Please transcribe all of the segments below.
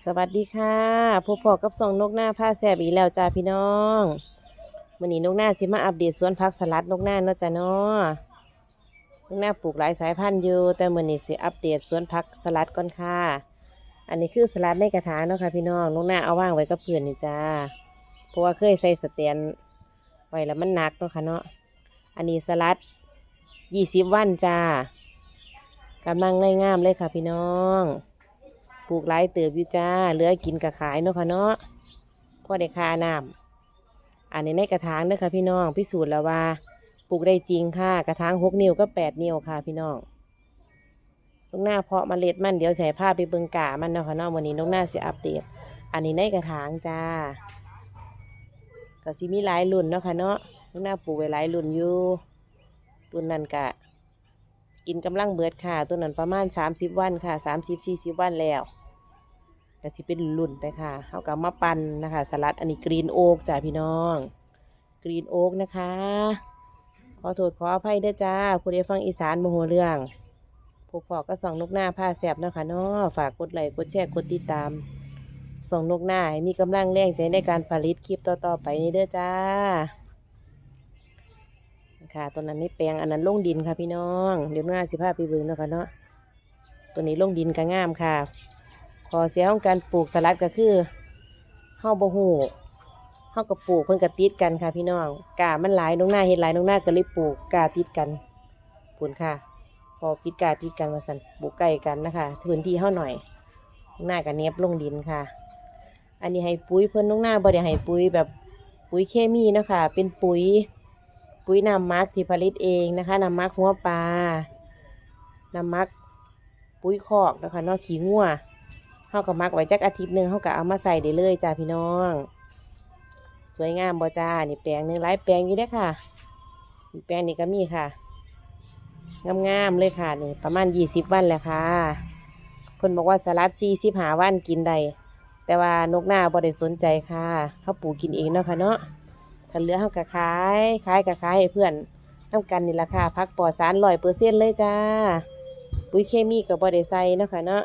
สวัสดีค่ะพบพอกับส่องนกหน้าผ้าแสบอีกแล้วจ้าพี่น้องวันนี้นกหน้าสิมาอัปเดตสวนผักสลัดนกหน้าเนาะจ้าเนาะนกหน้าปลูกหลายสายพันธุ์อยู่ แต่วันนี้สิอัปเดตสวนผักสลัดก่อนค่ะ อันนี้คือสลัดในกระถางเนาะค่ะพี่น้องนกหน้าเอาว่างไว้กับเพื่อนนี่จ้า เพราะว่าเคยใส่สเตียนไว้แล้วมันหนักเนาะค่ะเนาะ อันนี้สลัดยี่สิบวันจ้ากำลังง่ามๆเลยค่ะพี่น้อง ลูกหลายเติบอยู่จ้า เหลือกินกะขายเนาะค่ะเนาะพ่อได้ค่าน้ำอันนี้ในกระถางเด้อค่ะพี่น้องพิสูจน์แล้วว่าปลูกได้จริงค่ะ กระถางหกนิ้วก็แปดนิ้วค่ะพี่น้องลูกหน้าเพาะเมล็ดมันเดี๋ยวใส่ผ้าไปเบิงกามันเนาะค่ะเนาะวันนี้น้องหน้าเสิอัปเดตอันนี้ในกระถางจ้าก็สิมีหลายรุ่นเนาะค่ะเนาะลูกหน้าปลูกไว้หลายรุ่นอยู่รุ่นนั้นกะกินกำลังเบิดค่ะ ตัวนั้นประมาณ 30 วันค่ะ 30 40 วันแล้ว ก็สิเป็นรุ่นไปค่ะเอากับมาปั่นนะคะ สลัดอันนี้กรีนโอ๊กจ้าพี่น้อง กรีนโอ๊กนะคะ ขอโทษขออภัยเด้อจ้าผู้ใดฟังอีสานโมโหเรื่องพวกพอก็ส่องนกหน้าผ้าแสบนะคะเนาะฝากกดไลค์กดแชร์กดติดตาม ส่องนกหน้าให้มีกำลังแรงใจในการผลิตคลิปต่อๆไปนี้เด้อจ้าค่ะตัวนั้นนี่แปลงอันนั้นลงดินค่ะพี่น้อง เดี๋ยวหน้าสิพาไปเบิ่งนะคะเนาะตัวนี้ลงดินก็งามค่ะ ขอเสียของการปลูกสลัดก็คือเฮาบ่ฮู้เฮากับปลูกเพิ่นก็ติดกันค่ะพี่น้องกามันหลายน้องหน้าเฮ็ดหลายน้องหน้าก็เลยปลูกกาติดกันปุ่นค่ะพอปิดกาติดกันมาสั่นปลูกใกล้กันนะคะพื้นที่เฮาหน่อยนองหน้าก็เน็บลงดินค่ะ อันนี้ให้ปุ๋ยเพิ่นน้องหน้าบ่ได้ให้ปุ๋ยแบบปุ๋ยเคมีนะคะเป็นปุ๋ยปุ๋ยน้ำมักที่ผลิตเองนะคะน้ำมักหัวปลาน้ำมักปุ๋ยคอกนะคะนอกขี้งัว เขาก็มักไว้จักอาทิตย์หนึ่งเขาก็เอามาใส่ได้เลยจ้าพี่น้อง สวยงามบ่จ้านี่แปลงหนึ่งหลายแปลงอยู่ได้อค่ะนี่แปลงนี้ก็มีค่ะงามๆเลยค่ะนี่ประมาณยี่สิบวันแหละค่ะคนบอกว่าสลัดสี่สิบหาวันกินได้แต่ว่านกหน้าบ่ได้สนใจค่ะเขาปลูกกินเองเนาะค่ะเนาะถ้าเหลือเขาก็ขายขายก็ขายให้เพื่อนน้ำกันนี่ราคาพักปลอดสารร้อยเปอร์เซ็นต์เลยจ้า ปุ๋ยเคมีกับบอดใส่เนาะค่ะเนาะ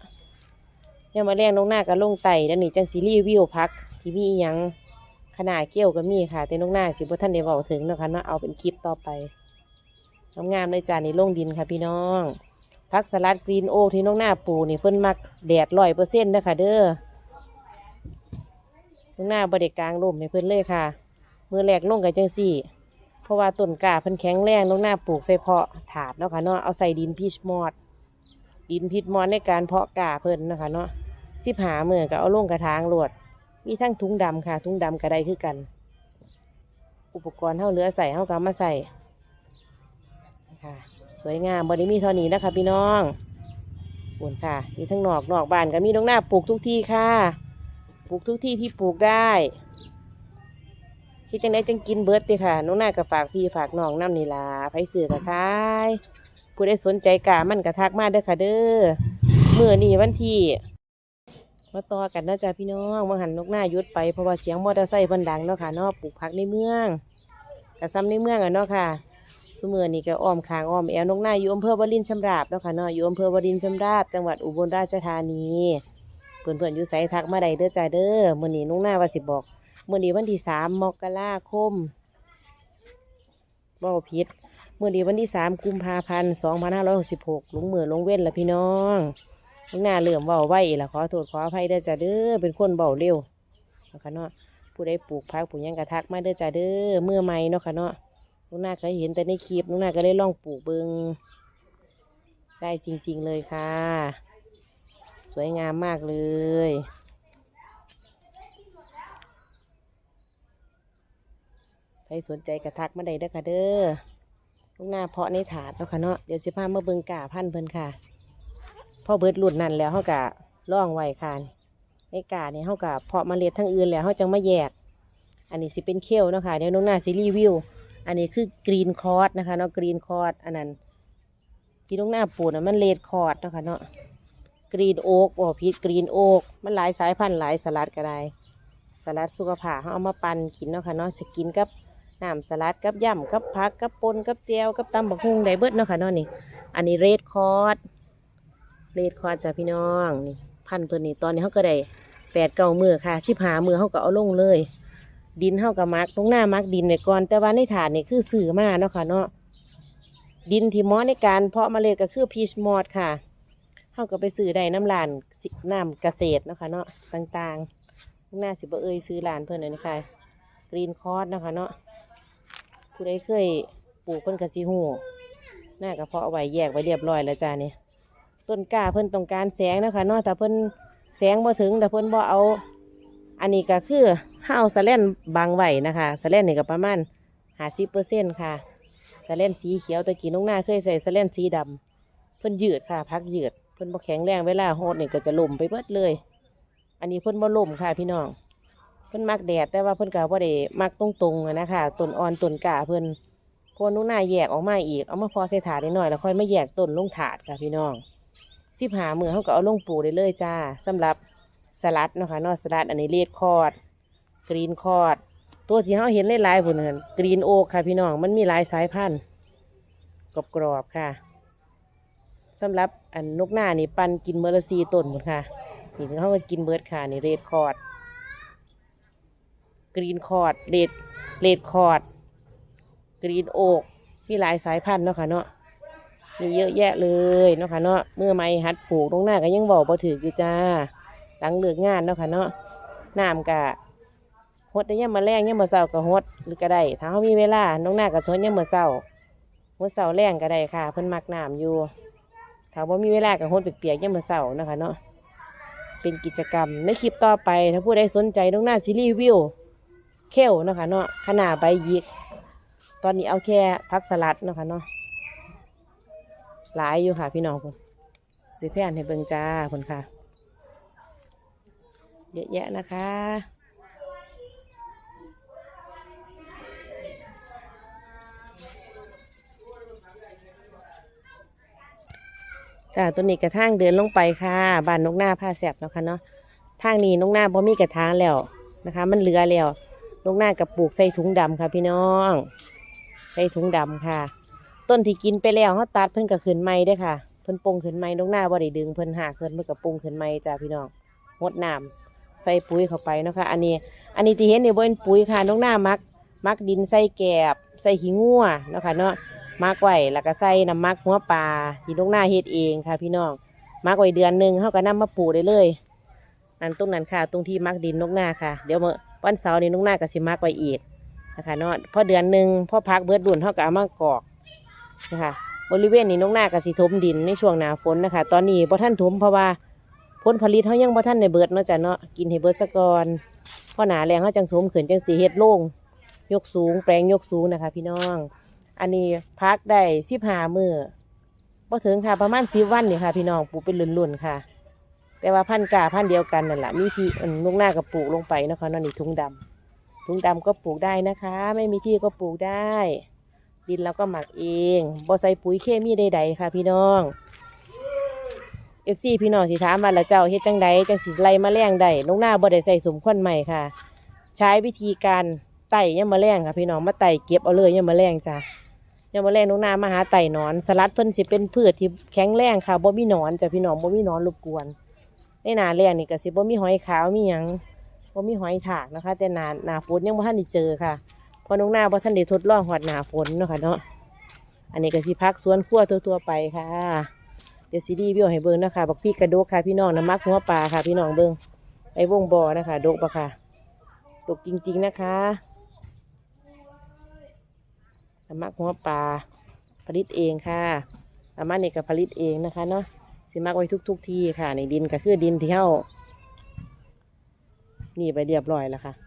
เนี่ยมาเลี้ยงลงหน้ากับลงไตแล้วนี่จังซีรีวิวพัก ที่มีอยังขนาดเกี้ยวก็มีค่ะ แต่ลงหน้าสิบ่ท่านได้เว้าถึงเนาะค่ะเนาะเอาเป็นคลิปต่อไปงามๆเลยจ้านี่ลงดินค่ะพี่น้องพักสลัดกรีนโอ๊กที่น้องหน้าปลูกนี่เพิ่นมักแดดร้อยเปอร์เซ็นต์นะคะเด้อลงหน้าบริกลางร่มให้เพิ่นเลยค่ะ มือแรกลงกับจังสี่ เพราะว่าต้นกาเพิ่นแข็งแรงลงหน้าปลูกใส่เพาะถาดเนาะค่ะเนาะเอาใส่ดินพีชมอด ดินพีชมอดในการเพาะกาเพิ่นนะคะเนาะ สิบหาเมื่อก็เอาลงกระถางโหลด มีทั้งถุงดำค่ะถุงดำกระไดคือกัน อุปกรณ์เท่าเหลือใส่เท่ากับมาใส่ค่ะสวยงามบริมีเท่านี้นะคะพี่น้องบุญค่ะ มีทั้งนอกนอกบ้านก็มีตรงหน้าปลูกทุกที่ค่ะ ปลูกทุกที่ที่ปลูกได้คิดจังได้จังกินเบิร์ดเด้อค่ะ น้องหน้าก็ฝากพี่ฝากน้องน้ำนี่ล่ะไผเสือกับขายผู้ใดสนใจกามันก็ทักมาเด้อค่ะเด้อเมื่อนี้วันที่ มาต่อกันนาะจ้าพี่น้องมาหันนกหน้ายุดไปเพราะว่าเสียงมอเตอร์ไซค์เพิ่นดังเนาะค่ะเนาะปลูกผักในเมืองกะซ้ำในเมืองอะเนาะค่ะสมือนี่ก็อ้อมคางอ้อมแอวนกหน้าอยู่อำเภอวรินทร์ชำราบเนาะค่ะเนาะอยู่อำเภอวรินทร์ชำราบ จังหวัดอุบลราชธานีเพื่อนๆอยู่ไสทักมาได้เด้อจ้าเด้อมื้อนี้นกหน้าว่าสิบอกมื่อนี้วันที่สามมกราคมบ่ผิดมื่อนี้วันที่สามกุมภาพันธ์สองพันห้าร้อยหกสิบหกลุงเหมือลงเว้นละพี่น้อง หน้าเลื่อมเบาไว้ละขอโทษขออภัยเด้อจ้าเด้อเป็นคนเบาเร็วเนาะค่ะเนาะผู้ใดปลูกพักปลูกยังกระทักมาเด้อจ้าเด้อเมื่อไม่เนาะค่ะเนาะลงหน้าเคยเห็นแต่ในคลิปลงหน้าก็เลยลองปลูกเบิงได้จริง ๆเลยค่ะ สวยงามมากเลยใครสนใจกระทักมาได้เด้อค่ะเด้อลูกหน้าเพาะในถาดเนาะค่ะเนาะเดี๋ยวสิพามาเบิ่งกาพันเพิ่นค่ะ พอเบิดรุ่นนั่นแล้วเฮากะล่องไว้ค่ะในกาเนี่ยเฮากะเพาะเมล็ดทั้งอื่นแล้วเฮาจังมาแยก อันนี้สิเป็นเขี้ยวนะคะเดี๋ยวน้องหน้าสิรีวิว อันนี้คือกรีนคอร์ดนะคะเนาะกรีนคอร์ดอันนั้นที่น้องหน้าปลูกน่ะมันเลดคอร์ดเนาะคะเนาะกรีนโอ๊กโอ้พีดกรีนโอ๊กมันหลายสายพันธุ์หลายสลัดก็ได้สลัดสุขภาพเขาเอามาปั่นกินเนาะค่ะเนาะจะกินกับน้ำสลัดกับย่ำกับผักกับปนกับเจียวกับตำบักฮุงไดเบิดเนาะค่ะเนาะนี่ อันนี้เรดคอร์ด เรดคอร์ดจ้ะพี่น้องนี่พันธุ์ตัวนี้ตอนนี้เขาก็ได้แปดเก้ามือค่ะสิบหามือเขาก็เอาลงเลย ดินเขากับมักตรงหน้ามักดินไว้ก่อนแต่ว่าในถาดนี่คือสื่อมาเนาะค่ะเนาะดินที่มอในการเพาะเมล็ดก็คือพีชมอดค่ะเขาก็ไปซื้อได้น้ำลานสิน้ำเกษตรเนาะค่ะเนาะต่างๆตรงหน้าสิบเอ้ยซื้อลานเพื่อนเลยนะคะกรีนคอร์สนาะคะเนาะผู้ใดเคยปลูกเพิ่นกะสิหูหน้ากระเพาะเอาไว้แยกไว้เรียบร้อยแล้วจ้าเนี่ย ต้นกล้าเพิ่นต้องการแสงนะคะเนาะแต่เพิ่นแสงบ่ถึงแต่เพิ่นบ่เอา อันนี้ก็คือห้าเอาสแลนบางไว้นะคะสแลนนี่ก็ประมาณห้าสิบเปอร์เซ็นต์ค่ะสแลนสีเขียวตะกี้น้องหน้าเคยใส่สแลนสีดำเพิ่นยืดค่ะ พักยืด เพิ่นบ่แข็งแรงเวลาโหดนี่ก็จะล่มไปเบิดเลย อันนี้เพิ่นบ่ล่มค่ะพี่น้องเพิ่นมักแดดแต่ว่าเพิ่นก็บ่ได้มักตรงๆนะคะต้นอ่อนต้นกาเพิ่นพอน้องหน้าแยกออกมาอีก เอามาพอใส่ถาดนิดหน่อยแล้วค่อยมาแยกต้นลงถาดค่ะพี่น้อง สิบหามือเขาก็เอาลงปลูได้เลยจ้าสำหรับสลัดนะคะเนอสลัดอันนี้เลดคอร์ดกรีนคอร์ดตัวที่เราเห็นหลายๆผุนนั่นกรีนโอ๊กค่ะพี่น้องมันมีหลายสายพันธุ์กรอบๆค่ะสำหรับอันนกหน้านี่ปันกินเมลซีต้นหมดค่ะนี่เขาก็กินเบิร์ดค่ะนี่เรดคอร์ดกรีนคอร์ดเรดเรดคอร์ดกรีนโอ๊กมีหลายสายพันธุ์เนาะค่ะเนาะ มีเยอะแยะเลยเนาะค่ะเนาะเมื่อไม่หัดปลูกตรงหน้าก็ยังบอกบ่ถืออยู่จ้า หลังเลิกงานเนาะค่ะเนาะน้ำกะฮดได้ย่ามาแรงย่ามาเศร้าก็ฮดหรือก็ได้ถ้าเขามีเวลาน้องหน้าก็ชวนย่ามาเศร้าฮดเศร้าแรงก็ได้ค่ะ เพิ่นมักน้ำอยู่ถ้าว่ามีเวลาก็ฮดเปียกๆย่ามาเศร้านะคะเนาะเป็นกิจกรรมในคลิปต่อไป ถ้าผู้ใดสนใจน้องหน้าซีรีส์วิวเข้วเนาะคะเนาะขนาดใบยิก ตอนนี้เอาแค่พักสลัดเนาะคะเนาะ หลายอยู่ค่ะพี่น้องคนสีแพนให้เบิ่งจ้าคนค่ะ เยอะแยะนะคะจ้าตัวนี้กระทางเดินลงไปค่ะบ้านนกหน้าผ้าแสบเนาะค่ะเนาะทางนี้นกหน้าบ่มีกระทางแล้วนะคะ มันเลือแล้วนกหน้ากับปลูกใส่ถุงดำค่ะ พี่น้อง ใส่ถุงดำค่ะ ต้นที่กินไปแล้วเขาตัดเพิ่นก็ขึ้นใหม่เด้ค่ะ เพิ่นปงขึ้นใหม่นกหน้าบ่ได้ดึงเพิ่นหากเพิ่นเพิ่นก็ปงขึ้นใหม่จ้าพี่น้องงดน้ำใส่ปุ๋ยเข้าไปเนาะค่ะ อันนี้ อันนี้ที่เห็นนี่บ่เป็นปุ๋ยค่ะนกหน้ามัก มักดินใส่แกบใส่ขี้งัวเนาะค่ะเนาะมักไว้แล้วก็ใส่น้ำมักหัวปลาที่นกหน้าเฮ็ดเองค่ะ พี่น้องมักไว้เดือนหนึ่งเขาก็นำมาปลูกได้เลยนั่นตรงนั้นค่ะ ตรงที่มักดินนกหน้าค่ะ เดี๋ยวมื่อวันเสาร์นี้นกหน้าก็สิมักไว้อีกนะคะเนาะพอเดือนหนึ่งพอพักเบิดดุนเขาก็เอามากอก นะคะบริเวณนี้นกหน้าก็สิถมดินในช่วงหนาฝนนะคะ ตอนนี้พอท่านถมเพราะว่าผลผลิตเขายังพอท่านในเบิดเนาะจ้ะเนาะกินให้เบิดซะก่อนพอหนาแรงเขาจังถมขืนจังสีเฮ็ดโล่งยกสูง แปลงยกสูงนะคะ พี่น้อง อันนี้พักได้สิบห้ามือพอถึงค่ะประมาณสิบวันนี่ค่ะ พี่น้องปลูกเป็นลุ่นๆค่ะ แต่ว่าพันกาพันเดียวกันนั่นแหละมีที่นลูกหน้าก็ปลูกลงไปนะคะนั่นนี่ถุงดำถุงดำก็ปลูกได้นะคะ ไม่มีที่ก็ปลูกได้ ดินเราก็หมักเองบ่ใส่ปุ๋ยเคมีใดๆค่ะ พี่น้องเอฟซีพี่น้องสิถามว่าละเจ้าเฮ็ดจังใดจังสิไล่มาแรงได้ลูกหน้าบ่ได้ใส่สมควนใหม่ค่ะ ใช้วิธีการไต่ยามมาแรงค่ะ พี่น้องมาไต่เก็บเอาเลยยามมาแรงจ้ะยามมาแรงนุกนามาหาไต่หนอน สลัดเพิ่นสิเป็นพืชที่แข็งแรงค่ะบ่มีหนอนจ้ะพี่น้องบ่มีหนอนรบกวนในหนาแรงนี่ก็สิบ่มีหอยขาวมีหยังบ่มีหอยถากนะคะ แต่หนาหนาฝนยังบ่ทันได้เจอค่ะ พอนุกนาบ่ทันได้ทดลองหอดหนาฝนเนาะค่ะเนาะอันนี้ก็สิพักสวนครัวทั่วๆไปค่ะ เดี๋ยวสิรีวิวให้เบิ่งนะคะบักพี่กระโดกค่ะพี่น้องน้ำมักหัวปลาค่ะ พี่น้องเบิ่งไอ้วงบ่อนะคะโดกปะค่ะดกจริง ๆนะคะน้ำมักหัวปลาผลิตเองค่ะอามานี่ก็ผลิตเองนะคะเนาะสิมักไว้ทุก ๆ ที่ค่ะในดินก็คือดินที่เฮานี่ไปเรียบร้อยแล้วค่ะ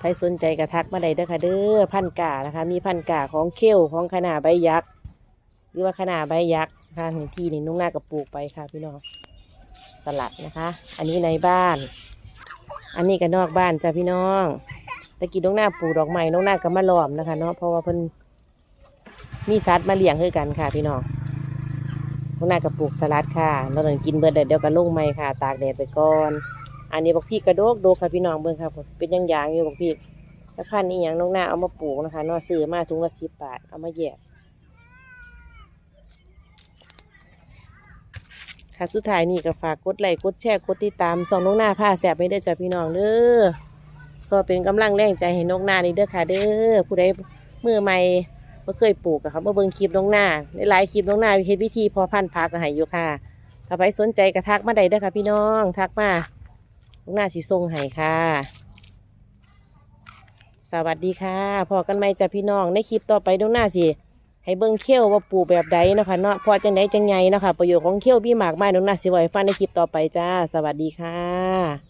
ใครสนใจกระทักมาได้เด้อค่ะเด้อพันกานะคะ มีพันกาของเขี้ยวของขนาใบยักษ์หรือว่าขนาใบยักษ์ค่ะในที่นี่นุ่งหน้ากับปลูกไปค่ะ พี่น้องสลัดนะคะ อันนี้ในบ้าน อันนี้ก็นอกบ้านจ้ะพี่น้องตะกี้น้องหน้าปลูกดอกไม้น้องหน้าก็มาล้อมนะคะเนาะเพราะว่าเพิ่นมีสัตว์มาเลี้ยงคือกันค่ะ พี่น้องน้องหน้าก็ปลูกสลัดค่ะเราต้องกินเบิดเดี๋ยวก็ลงไม้ค่ะ ตากแดดไปก่อน อันนี้บักพีกกระโดกโดกค่ะพี่น้องเบิ่งค่ะผมเป็นย่างย่างอยู่บักพีกถ้าพันนี้อย่างน้องหน้าเอามาปลูกนะคะนาซื้อมาถุงละสิบบาทเอามาแยกคค่ะสุดท้ายนี่ก็ฝากกดไลค์กดแชร์กดติดตามส่องนกหน้าผ้าแสบไม่ได้จ้ะพี่น้องเด้อซอเป็นกำลังแรงใจให้นกหน้านี่เด้อค่ะ เด้อผู้ใดมือใหม่บ่เคยปลูกอะครับมาเบิ่งคลิปนกหน้าในหลายคลิปนกหน้าเฮ็ดวิธีพอพันธุ์ผักก็ให้อยู่ค่ะถ้าใครสนใจก็ทักมาได้เด้อค่ะ พี่น้องทักมา หน้าสีทรงไห้ค่ะ สวัสดีค่ะ พอกันไหมจ้ะพี่น้อง ในคลิปต่อไปนกหน้าสิให้เบิ้งเขี้ยวว่าปูแบบใดนะคะเนาะพอจังไดจังไงนะคะประโยชน์ของเขี้ยวพี่หมากไม้นกหน้าสิไว้ฟันในคลิปต่อไปจ้า สวัสดีค่ะ